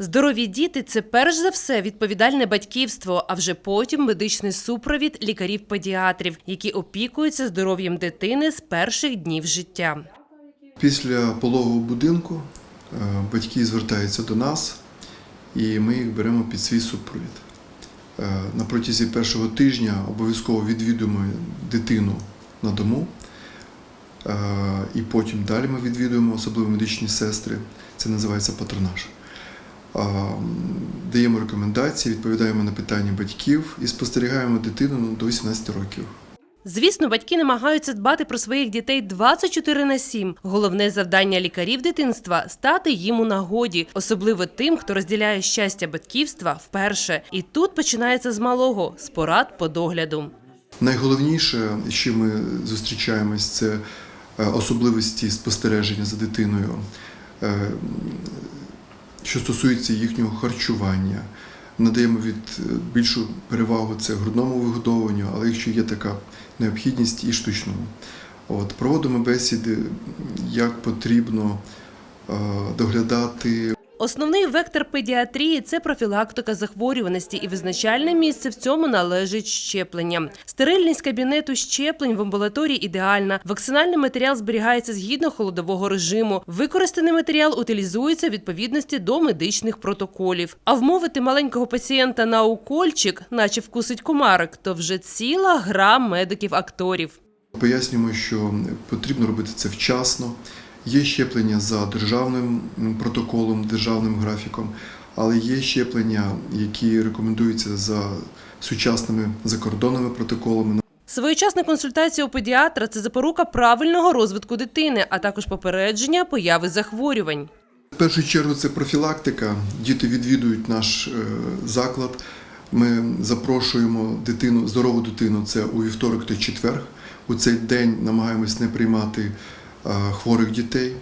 Здорові діти це перш за все відповідальне батьківство, а вже потім медичний супровід лікарів-педіатрів, які опікуються здоров'ям дитини з перших днів життя. Після пологового будинку е, батьки звертаються до нас, і ми їх беремо під свій супровід. Е, На протязі першого тижня обов'язково відвідуємо дитину на дому, е, і потім далі ми відвідуємо, особливо медичні сестри. Це називається патронаж. Даємо рекомендації, відповідаємо на питання батьків і спостерігаємо дитину ну, до 18 років. Звісно, батьки намагаються дбати про своїх дітей 24 на 7. Головне завдання лікарів дитинства стати їм у нагоді, особливо тим, хто розділяє щастя батьківства вперше. І тут починається з малого з порад по догляду. Найголовніше, з чим ми зустрічаємось, це е, особливості спостереження за дитиною, е, що стосується їхнього харчування. Надаємо від е, більшу перевагу це грудному вигодовуванню, але якщо є така необхідність, і штучному. От, проводимо бесіди, як потрібно е, доглядати Основний вектор педіатрії це профілактика захворюваності, і визначальне місце в цьому належить щеплення. Стерильність кабінету щеплень в амбулаторії ідеальна. Вакцинальний матеріал зберігається згідно холодового режиму. Використаний матеріал утилізується в відповідності до медичних протоколів. А вмовити маленького пацієнта на укольчик, наче вкусить комарик, то вже ціла гра медиків-акторів. Пояснюємо, що потрібно робити це вчасно. Є щеплення за державним протоколом, державним графіком, але є щеплення, які рекомендуються за сучасними закордонними протоколами. Своєчасна консультація у педіатра це запорука правильного розвитку дитини, а також попередження появи захворювань. В першу чергу це профілактика. Діти відвідують наш е, заклад. Ми запрошуємо дитину, здорову дитину. Це у вівторок та четверг. У цей день намагаємось не приймати хворих дітей.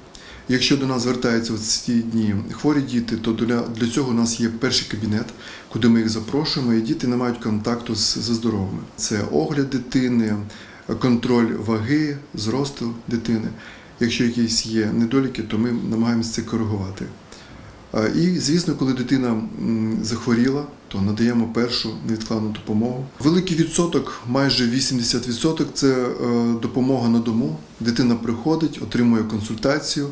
Якщо до нас звертаються в ці дні хворі діти, то для, для цього у нас є перший кабінет, куди ми їх запрошуємо, і діти не мають контакту з, зі здоровими. Це огляд дитини, контроль ваги, зросту дитини. Якщо якісь є недоліки, то ми намагаємося це коригувати. І, звісно, коли дитина захворіла, то надаємо першу невідкладну допомогу. Великий відсоток, майже 80% – це е, допомога на дому. Дитина приходить, отримує консультацію,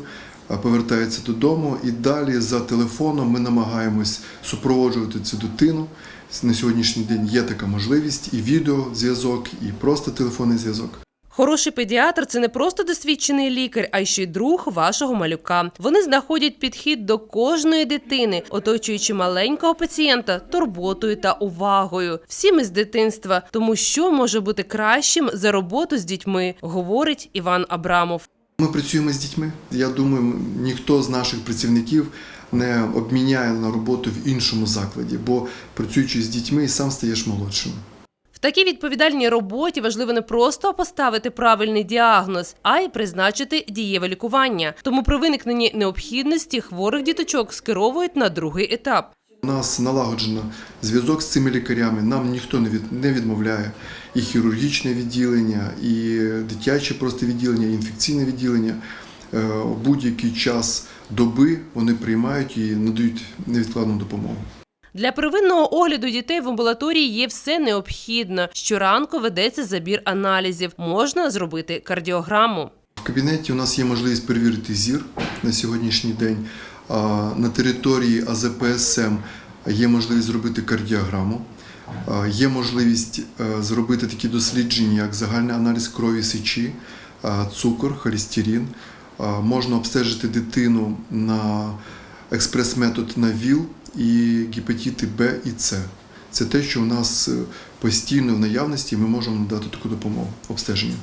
повертається додому, і далі за телефоном ми намагаємось супроводжувати цю дитину. На сьогоднішній день є така можливість і відеозв'язок, і просто телефонний зв'язок. Хороший педіатр це не просто досвідчений лікар, а й ще й друг вашого малюка. Вони знаходять підхід до кожної дитини, оточуючи маленького пацієнта турботою та увагою. Всі ми з дитинства, тому що може бути кращим за роботу з дітьми, говорить Іван Абрамов. Ми працюємо з дітьми. Я думаю, ніхто з наших працівників не обміняє на роботу в іншому закладі, бо працюючи з дітьми, і сам стаєш молодшим. В такій відповідальній роботі важливо не просто поставити правильний діагноз, а й призначити дієве лікування. Тому при виникненні необхідності хворих діточок скеровують на другий етап. У нас налагоджено зв'язок з цими лікарями. Нам ніхто не від не відмовляє. І хірургічне відділення, і дитяче просто відділення, і інфекційне відділення. Е, У будь-який час доби вони приймають і надають невідкладну допомогу. Для первинного огляду дітей в амбулаторії є все необхідне. Щоранку ведеться забір аналізів. Можна зробити кардіограму. В кабінеті у нас є можливість перевірити зір на сьогоднішній день. На території АЗПСМ є можливість зробити кардіограму. Є можливість е, зробити такі дослідження, як загальний аналіз крові сечі, цукор, холестерин. Можна обстежити дитину на експрес-метод на ВІЛ і гепатити Б і С. Це те, що у нас е, постійно в наявності, ми можемо надати таку допомогу обстеження.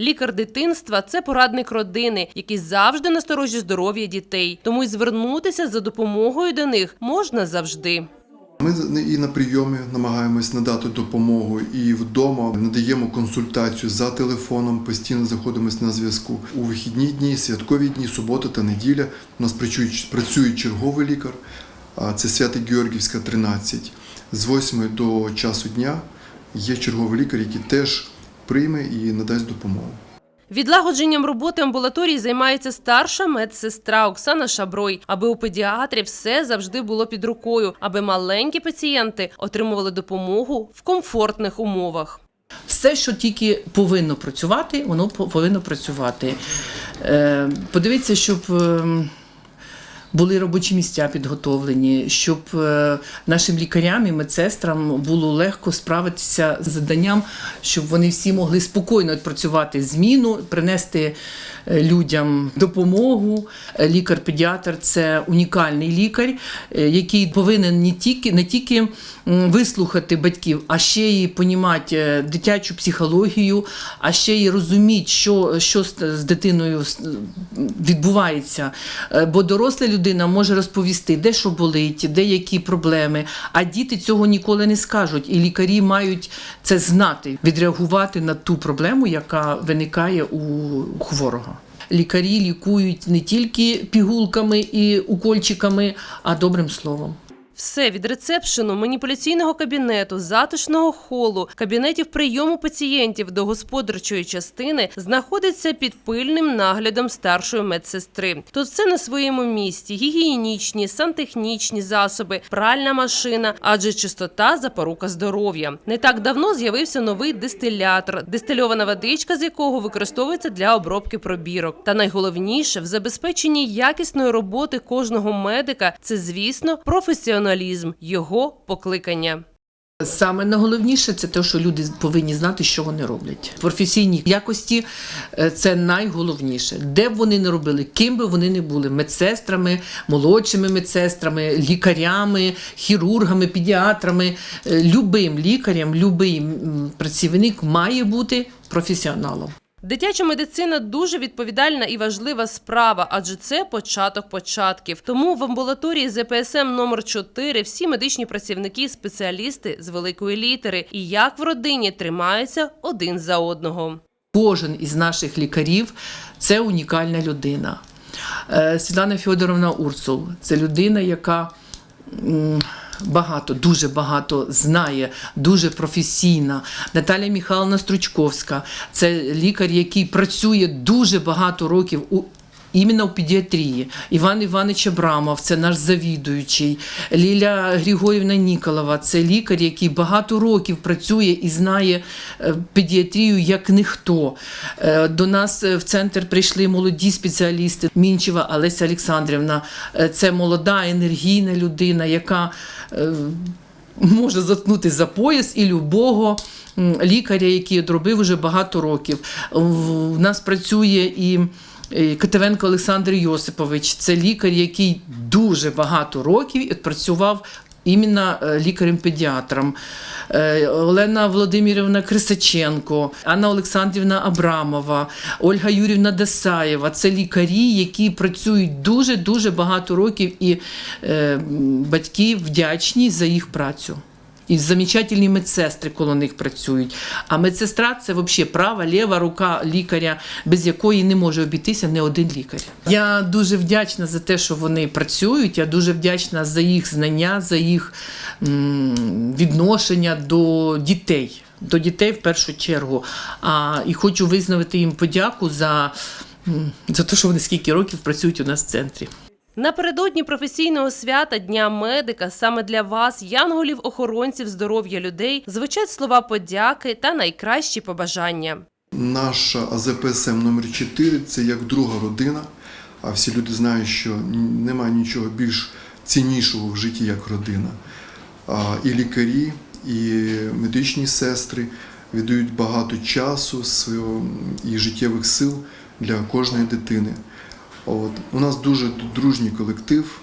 Лікар дитинства це порадник родини, який завжди насторожі здоров'я дітей. Тому й звернутися за допомогою до них можна завжди. Ми і на прийомі намагаємось надати допомогу, і вдома надаємо консультацію за телефоном, постійно знаходимося на зв'язку. У вихідні дні, святкові дні, субота та неділя у нас працює черговий лікар, а це Свято-Георгівська, 13. З 8 до часу дня є черговий лікар, який теж прийме і надасть допомогу. Відлагодженням роботи амбулаторії займається старша медсестра Оксана Шаброй, аби у педіатрів все завжди було під рукою, аби маленькі пацієнти отримували допомогу в комфортних умовах. Все, що тільки повинно працювати, воно по- повинно працювати. Е, Подивіться, щоб ем, були робочі місця підготовлені, щоб е, нашим лікарям і медсестрам було легко справитися з заданням, щоб вони всі могли спокійно відпрацювати зміну, принести е, людям допомогу. Лікар-педіатр це унікальний лікар, е, який повинен не тільки не тільки вислухати батьків, а ще й понімати дитячу психологію, а ще й розуміти, що, що з, дитиною відбувається. Бо доросла людина може розповісти, де що болить, де які проблеми, а діти цього ніколи не скажуть. І лікарі мають це знати, відреагувати на ту проблему, яка виникає у хворого. Лікарі лікують не тільки пігулками і укольчиками, а добрим словом. Все від рецепшену, маніпуляційного кабінету, затишного холу, кабінетів прийому пацієнтів до господарчої частини знаходиться під пильним наглядом старшої медсестри. Тут все на своєму місці: гігієнічні, сантехнічні засоби, пральна машина, адже чистота запорука здоров'я. Не так давно з'явився новий дистилятор, дистильована водичка, з якого використовується для обробки пробірок. Та найголовніше в забезпеченні якісної роботи кожного медика це, звісно, професіоналізм, його покликання. Саме найголовніше це те, що люди повинні знати, що вони роблять. Професійні якості е, це найголовніше. Де б вони не робили, ким би вони не були медсестрами, молодшими медсестрами, лікарями, хірургами, педіатрами. Е, Любим лікарем, любий працівник має бути професіоналом. Дитяча медицина дуже відповідальна і важлива справа, адже це початок початків. Тому в амбулаторії ЗПСМ номер 4 всі медичні працівники, спеціалісти з великої літери, і як в родині тримаються один за одного. Кожен із наших лікарів це унікальна людина. Е, Світлана Федоровна Урсул це людина, яка багато, дуже багато знає, дуже професійна. Наталя Михайловна Стручковська це лікар, який працює дуже багато років у. Іменно в педіатрії. Іван Іванович Абрамов, це наш завідуючий. Ліля Григорівна Ніколова, це лікар, який багато років працює і знає е, педіатрію як ніхто. Е, До нас е, в центр прийшли молоді спеціалісти. Мінчева Олеся Олександрівна. Це молода енергійна людина, яка може заткнути за пояс і любого лікаря, який одробив уже багато років. У нас працює і. Е, Катевенко Олександр Йосипович це лікар, який дуже багато років працював іменно е, лікарем-педіатром. Е, Олена Володимирівна Крисаченко, Анна Олександрівна Абрамова, Ольга Юрівна Десаєва це лікарі, які працюють дуже дуже багато років, і батьки вдячні за їх працю. І замечательні медсестри коло них працюють. А медсестра це взагалі права, ліва рука лікаря, без якої не може обійтися не один лікар. Я дуже вдячна за те, що вони працюють. Я дуже вдячна за їх знання, за їх відношення до дітей. До дітей в першу чергу. А, і хочу визнати їм подяку за, за те, що вони скільки років працюють у нас в центрі. Напередодні професійного свята Дня медика саме для вас, янголів-охоронців здоров'я людей, звучать слова подяки та найкращі побажання. Наша АЗПСМ номер 4 це як друга родина. А всі люди знають, що немає нічого більш ціннішого в житті, як родина. І лікарі, і медичні сестри віддають багато часу і життєвих сил для кожної дитини. От. У нас дуже дружній колектив.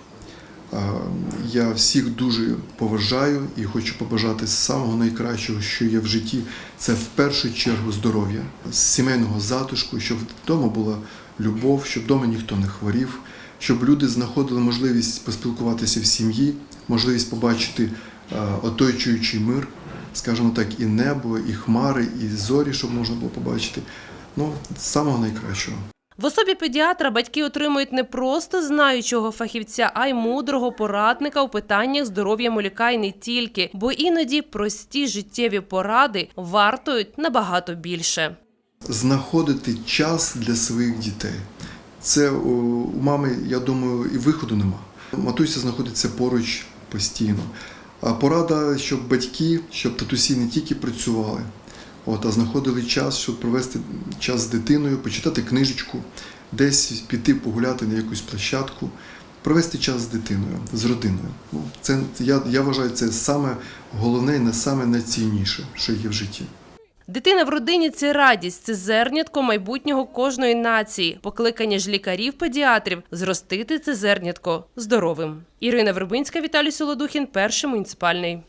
Я всіх дуже поважаю і хочу побажати самого найкращого, що є в житті. Це в першу чергу здоров'я, сімейного затишку, щоб вдома була любов, щоб вдома ніхто не хворів, щоб люди знаходили можливість поспілкуватися в сім'ї, можливість побачити оточуючий мир, скажімо так, і небо, і хмари, і зорі, щоб можна було побачити. Ну, самого найкращого. В особі педіатра батьки отримують не просто знаючого фахівця, а й мудрого порадника у питаннях здоров'я малюка і не тільки, бо іноді прості життєві поради вартують набагато більше. знаходити час для своїх дітей. Це у мами, я думаю, і виходу нема. Матуся знаходиться поруч постійно. А порада, щоб батьки, щоб татусі не тільки працювали, от, а знаходили час, щоб провести час з дитиною, почитати книжечку, десь піти погуляти на якусь площадку, провести час з дитиною, з родиною. Ну, це, я, я вважаю, це саме головне і не саме найцінніше, що є в житті. Дитина в родині це радість, це зернятко майбутнього кожної нації. Покликання ж лікарів-педіатрів зростити це зернятко здоровим. Ірина Вербинська, Віталій Солодухін, перший муніципальний.